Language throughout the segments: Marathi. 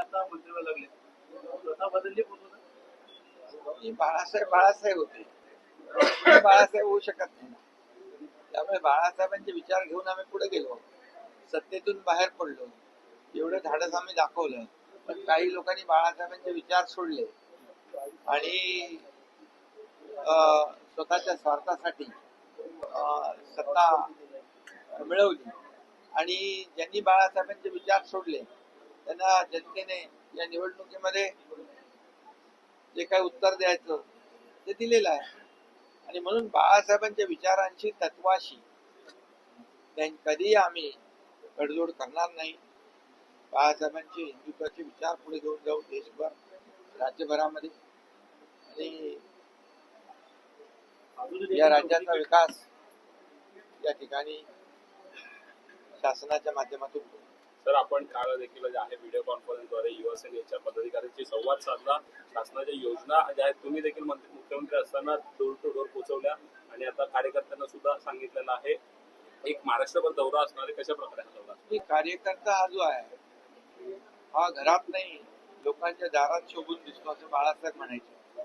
आता मंत्री व्हायला लागले. स्वतः बदलली पूर्ण. बाळासाहेब बाळासाहेब होते. बाळासाहेब होऊ शकत नाही. त्यामुळे बाळासाहेबांचे विचार घेऊन आम्ही पुढे गेलो. सत्तेतून बाहेर पडलो. एवढं धाडस आम्ही दाखवलं. पण काही लोकांनी बाळासाहेबांचे विचार सोडले. आणि स्वतःच्या स्वार्थासाठी अं, सत्ता मिळवली. आणि ज्यांनी बाळासाहेबांचे विचार सोडले त्यांना जनतेने या निवडणुकीमध्ये जे काही उत्तर द्यायचं ते दिलेलं आहे. आणि म्हणून बाळासाहेबांच्या विचारांशी तत्वाशी कधी कधीही आम्ही तडजोड करणार नाही. बाळासाहेबांचे हिंदुत्वाचे विचार पुढे घेऊन जाऊ देशभर राज्यभरामध्ये. आणि या राज्याचा विकास या ठिकाणी शासनाच्या माध्यमातून सर आपण काल देखील जे आहे व्हिडिओ कॉन्फरन्सद्वारे युवासेनेच्या पदाधिकाऱ्यांशी संवाद साधला. शासनाच्या योजना ज्या आहेत तुम्ही देखील मंत्री- मुख्यमंत्री असताना डोर टू डोर पोहोचवल्या आणि आता कार्यकर्त्यांना सुद्धा सांगितलेलं आहे. एक महाराष्ट्रभर दौरा असणार कशा प्रकारे दौरा कार्यकर्ता हा जो आहे हा घरात नाही लोकांच्या दारात शोभून दिसतो असं बाळासाहेब म्हणायचे.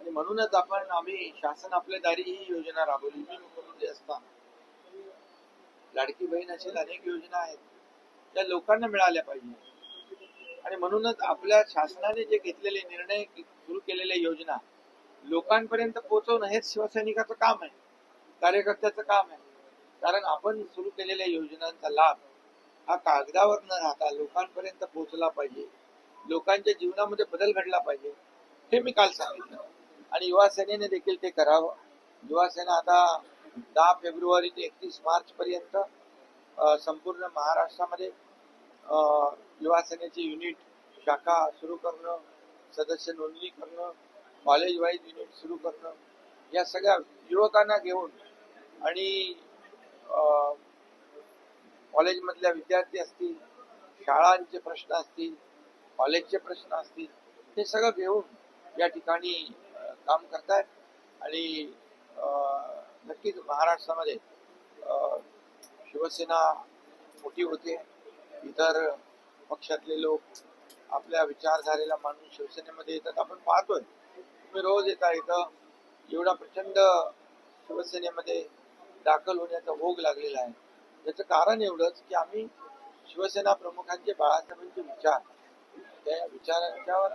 आणि म्हणूनच आपण आम्ही शासन आपल्या दारी ही योजना राबवली. मी मुख्यमंत्री म्हणजे असताना लाडकी बहीण असेल अनेक योजना आहेत. त्या लोकांना मिळाल्या पाहिजे. आणि म्हणूनच आपल्या शासनाने जे घेतलेले निर्णय सुरू केलेल्या योजना लोकांपर्यंत पोहोचवणं हेच शिवसैनिकाचं काम आहे. कार्यकर्त्याचं काम आहे. कारण आपण सुरू केलेल्या योजनांचा लाभ हा कागदावर न राहता लोकांपर्यंत पोहोचला पाहिजे. लोकांच्या जीवनामध्ये बदल घडला पाहिजे. हे मी काल सांगितलं. आणि युवा सेनेने देखील ते करावं. युवा सेना आता दहा फेब्रुवारी ते एकतीस मार्च पर्यंत संपूर्ण महाराष्ट्रामध्ये युवा सेनेची युनिट शाखा सुरू करणं सदस्य नोंदणी करणं कॉलेज वाईज युनिट सुरू करणं या सगळ्या युवकांना घेऊन आणि कॉलेजमधल्या विद्यार्थी असतील शाळांचे प्रश्न असतील कॉलेजचे प्रश्न असतील हे सगळं घेऊन या ठिकाणी काम करतायत. आणि नक्कीच महाराष्ट्रामध्ये शिवसेना मोठी होते. इतर पक्षातले लोक आपल्या विचारधारेला मानून शिवसेनेमध्ये येतात. आपण पाहतोय. तुम्ही रोज येता इथं. एवढा प्रचंड शिवसेनेमध्ये दाखल होण्याचा भोग लागलेला आहे. त्याचं कारण एवढंच की आम्ही शिवसेना प्रमुखांचे बाळासाहेबांचे विचार त्या विचारांच्यावर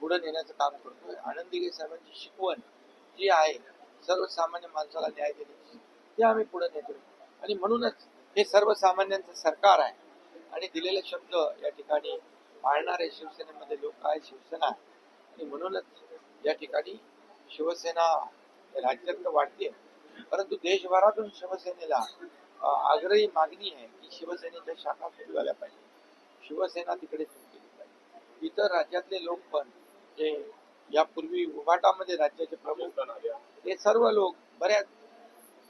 पुढे नेण्याचं काम करतोय. आनंद साहेबांची शिकवण जी आहे सर्वसामान्य माणसाला न्याय देण्याची ती आम्ही पुढे नेतो आणि म्हणूनच हे सर्वसामान्यांचं सरकार आहे. आणि दिलेले शब्द या ठिकाणी पाळणारे शिवसेनेमध्ये लोक आहे शिवसेना आहे. आणि म्हणूनच या ठिकाणी शिवसेना राज्यात तर वाढते. परंतु देशभरातून शिवसेनेला आग्रही मागणी आहे की शिवसेनेच्या शाखा सुरू झाल्या पाहिजे. शिवसेना तिकडे सुरू केली पाहिजे. इतर राज्यातले लोक पण जे यापूर्वी उभाटामध्ये राज्याचे प्रमुख ते हे सर्व लोक बऱ्याच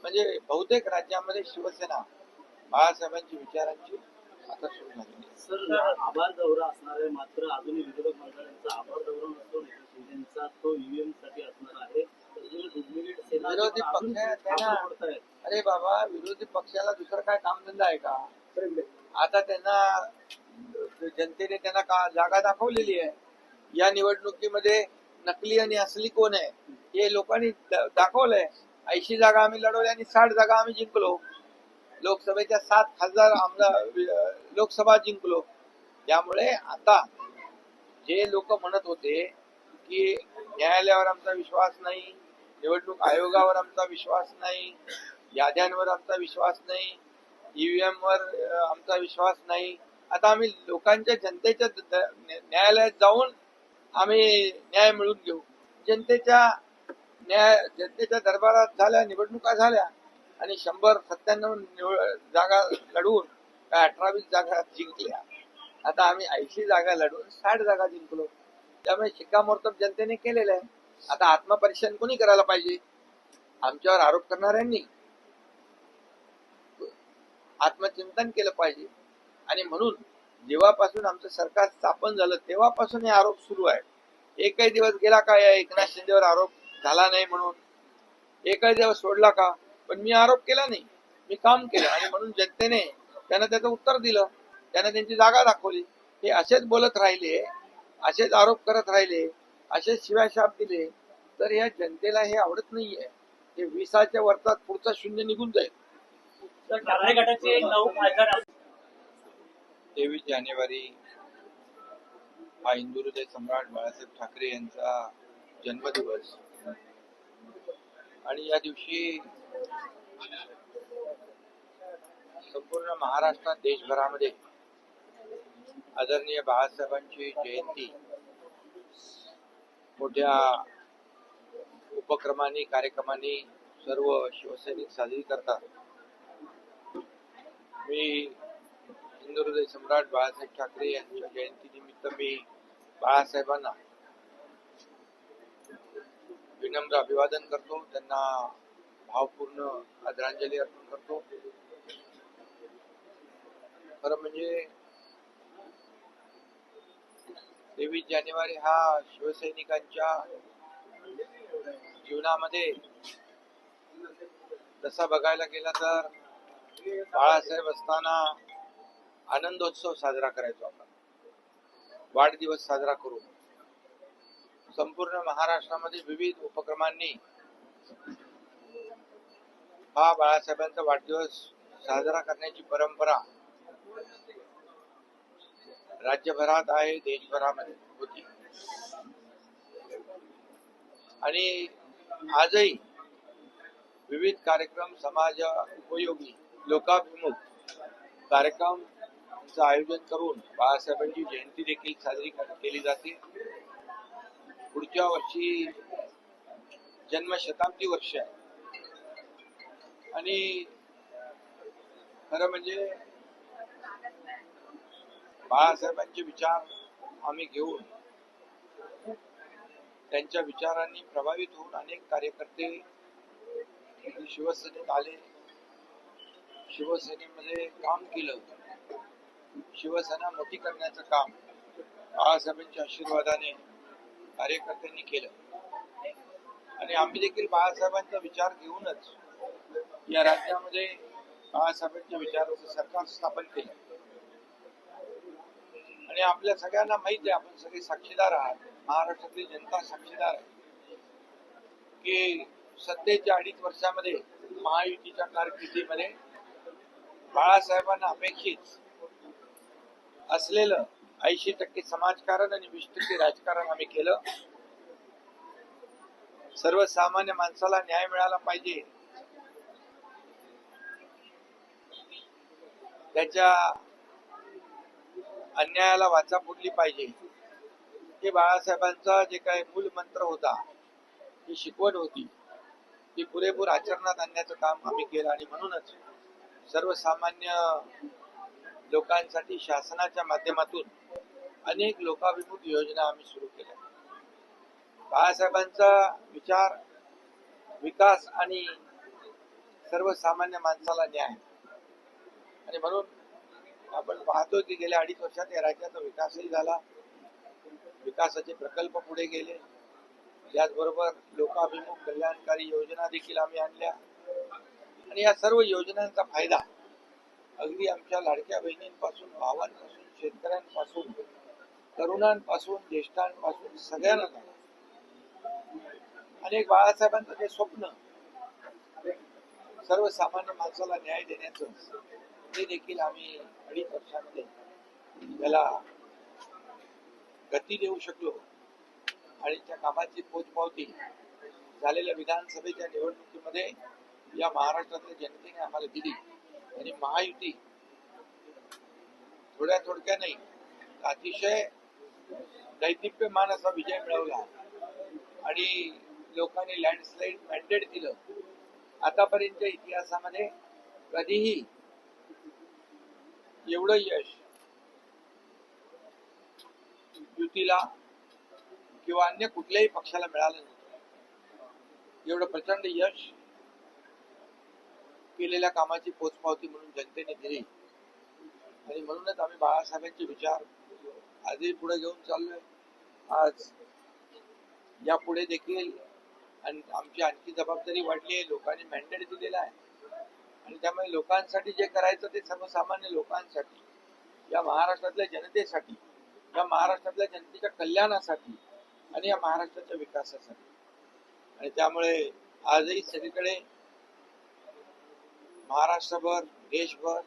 म्हणजे बहुतेक राज्यामध्ये शिवसेना बाळासाहेबांची विचारांची आता सुरू आहे सर आभार दौरा असणार आहे मात्र अजूनही विरोधक मंडळांचा आभार दौरा नसतो. शिंदेचा तो ईव्हीएमसाठी असणार आहे. विरोधी पक्ष. अरे बाबा विरोधी पक्षाला दुसरं काय कामधंदा आहे का? आता त्यांना जनतेने त्यांना का जागा दाखवलेली आहे? या निवडणुकीमध्ये नकली आणि असली कोण आहे? हे लोकांनी दाखवलंय. ऐंशी जागा आम्ही लढवल्या आणि साठ जागा आम्ही जिंकलो. लोकसभेच्या सात खासदार आमदार लोकसभा जिंकलो. त्यामुळे आता जे लोक म्हणत होते की न्यायालयावर आमचा विश्वास नाही निवडणूक आयोगावर आमचा विश्वास नाही याद्यांवर आमचा विश्वास नाही ईव्हीएम वर आमचा विश्वास नाही. आता आम्ही लोकांच्या जनतेच्या न्यायालयात जाऊन आम्ही न्याय मिळवून घेऊ. जनतेच्या न्याय जनतेच्या दरबारात झाल्या निवडणुका झाल्या आणि शंभर सत्त्याण्णव निवड जागा लढवून काय अठरा वीस जागा जिंकल्या. आता आम्ही ऐंशी जागा लढवून साठ जागा जिंकलो. त्यामुळे शिक्कामोर्तब जनतेने केलेलं आहे. आता आत्मपरीक्षण कोणी करायला पाहिजे? आमच्यावर आरोप करणाऱ्यांनी आत्मचिंतन केलं पाहिजे. आणि म्हणून जेव्हापासून आमचं सरकार स्थापन झालं तेव्हापासून हे आरोप सुरू आहे एकही दिवस गेला काय एकनाथ शिंदेवर आरोप? झाला नाही म्हणून. एकही दिवस सोडला का? पण मी आरोप केला नाही. मी काम केलं आणि म्हणून जनतेने त्यांना त्याचं उत्तर दिलं. त्यांना त्यांची जागा दाखवली. हे असेच बोलत राहिले असेच आरोप करत राहिले असेच शिवाशाप दिले तर या जनतेला हे आवडत नाहीये. हे विसाच्या वरतात पुढचा शून्य निघून जाईल. तेवीस जानेवारी हा हिंदू हृदय सम्राट बाळासाहेब ठाकरे यांचा जन्मदिवस. आणि या दिवशी संपूर्ण महाराष्ट्रात देशभरामध्ये आदरणीय बाळासाहेबांची जयंती मोठ्या उपक्रमांनी कार्यक्रमांनी सर्व शिवसैनिक साजरी करतात. मी हिंदू हृदय सम्राट बाळासाहेब ठाकरे यांच्या जयंतीनिमित्त मी बाळासाहेबांना विनम्र अभिवादन करतो. त्यांना भावपूर्ण आदरांजली अर्पण करतो. खरं म्हणजे तेवीस जानेवारी हा शिवसैनिकांच्या जीवनामध्ये तसा बघायला गेला तर बाळासाहेब असताना आनंदोत्सव साजरा करायचो आपण. वाढदिवस साजरा करू संपूर्ण महाराष्ट्रामध्ये विविध उपक्रमांनी हा बाळासाहेबांचा वाढदिवस साजरा करण्याची परंपरा राज्यभरात आहे देशभरामध्ये होती. आणि आजही विविध कार्यक्रम समाज उपयोगी लोकाभिमुख कार्यक्रमचं आयोजन करून बाळासाहेबांची जयंती देखील साजरी केली जाते. पुढच्या वर्षी जन्मशताब्दी वर्ष आहे. आणि खरं म्हणजे बाळासाहेबांचे विचार आम्ही घेऊन त्यांच्या विचारांनी प्रभावित होऊन अनेक कार्यकर्ते शिवसेनेत आले. शिवसेनेमध्ये काम केलं. शिवसेना मोठी करण्याचं काम बाळासाहेबांच्या आशीर्वादाने कार्यकर्त्यांनी केलं. आणि आम्ही देखील बाळासाहेबांचा विचार घेऊनच या राज्यामध्ये बाळासाहेबांच्या विचाराचं सरकार स्थापन केलं. आणि आपल्या सगळ्यांना माहिती आहे आपण सगळे साक्षीदार आहात. महाराष्ट्रातली जनता साक्षीदार आहे. की सध्याच्या अडीच वर्षामध्ये महायुतीच्या कारकिर्दीमध्ये बाळासाहेबांना अपेक्षित असलेलं ऐंशी टक्के समाजकारण आणि वीस टक्के राजकारण आम्ही केलं. सर्वसामान्य माणसाला न्याय मिळाला पाहिजे. त्याच्या अन्यायाला वाचा फुटली पाहिजे. हे बाळासाहेबांचा जे काही मूल मंत्र होता ही शिकवण होती. ती पुरेपूर आचरणात आणण्याचं काम आम्ही केलं आणि म्हणूनच सर्वसामान्य लोकांसाठी शासनाच्या माध्यमातून अनेक लोकाभिमुख योजना आम्ही सुरू केल्या. बाळासाहेबांचा विचार विकास आणि सर्वसामान्य माणसाला न्याय. आणि म्हणून आपण पाहतो की गेल्या अडीच वर्षात या राज्याचा विकासही झाला. विकासाचे प्रकल्प पुढे गेले. त्याचबरोबर लोकाभिमुख कल्याणकारी योजना देखील आम्ही आणल्या. आणि या सर्व योजनांचा फायदा अगदी आमच्या लाडक्या बहिणींपासून भावांपासून तरुणांपासून ज्येष्ठांपासून सगळ्यांना झाला. आणि एक बाळासाहेबांचं जे स्वप्न सर्वसामान्य माणसाला न्याय देण्याचं ते देखील आम्ही अडीच वर्षामध्ये त्याला गती देऊ शकलो. आणि त्या कामाची पोचपावती झालेल्या विधानसभेच्या निवडणुकीमध्ये या महाराष्ट्रातल्या जनतेने आम्हाला दिली. आणि महायुती थोड्या थोडक्या नाही अतिशय दैदिप्यमान असा विजय मिळवला. आणि लोकांनी लँडस्लाईड मॅन्डेट दिलं. आतापर्यंतच्या इतिहासामध्ये कधीही एवढं यश युतीला किंवा अन्य कुठल्याही पक्षाला मिळालं नव्हतं. एवढं प्रचंड यश केलेल्या कामाची पोचपावती म्हणून जनतेने दिली. आणि म्हणूनच आम्ही बाळासाहेबांचे विचार आजही पुढे घेऊन चाललोय. आज यापुढे देखील आणि आमची आणखी जबाबदारी वाढली आहे. लोकांनी मॅन्डेट दिलेला आहे. आणि त्यामुळे लोकांसाठी जे करायचं ते सर्वसामान्य लोकांसाठी या महाराष्ट्रातल्या जनतेसाठी या महाराष्ट्रातल्या जनतेच्या कल्याणासाठी आणि या महाराष्ट्राच्या विकासासाठी. आणि त्यामुळे आजही सगळीकडे महाराष्ट्रभर देशभर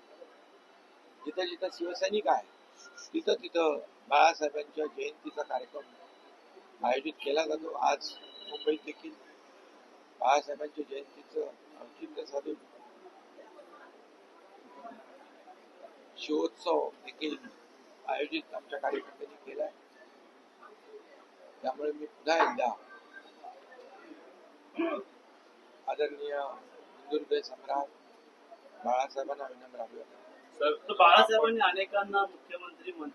जिथं जिथं शिवसैनिक आहे तिथं तिथं बाळासाहेबांच्या जयंतीचा कार्यक्रम आयोजित केला जातो. आज मुंबईत देखील बाळासाहेबांच्या जयंतीचं औचित्य साधून शिवोत्सव देखील आयोजित आमच्या कार्यकर्त्यांनी केलाय. त्यामुळे मी पुन्हा एकदा आदरणीय हिंदुहृदय सम्राट बाळासाहेबांना विनम्र अभिवादन सर तर बाळासाहेबांनी अनेकांना मुख्यमंत्री म्हणतात.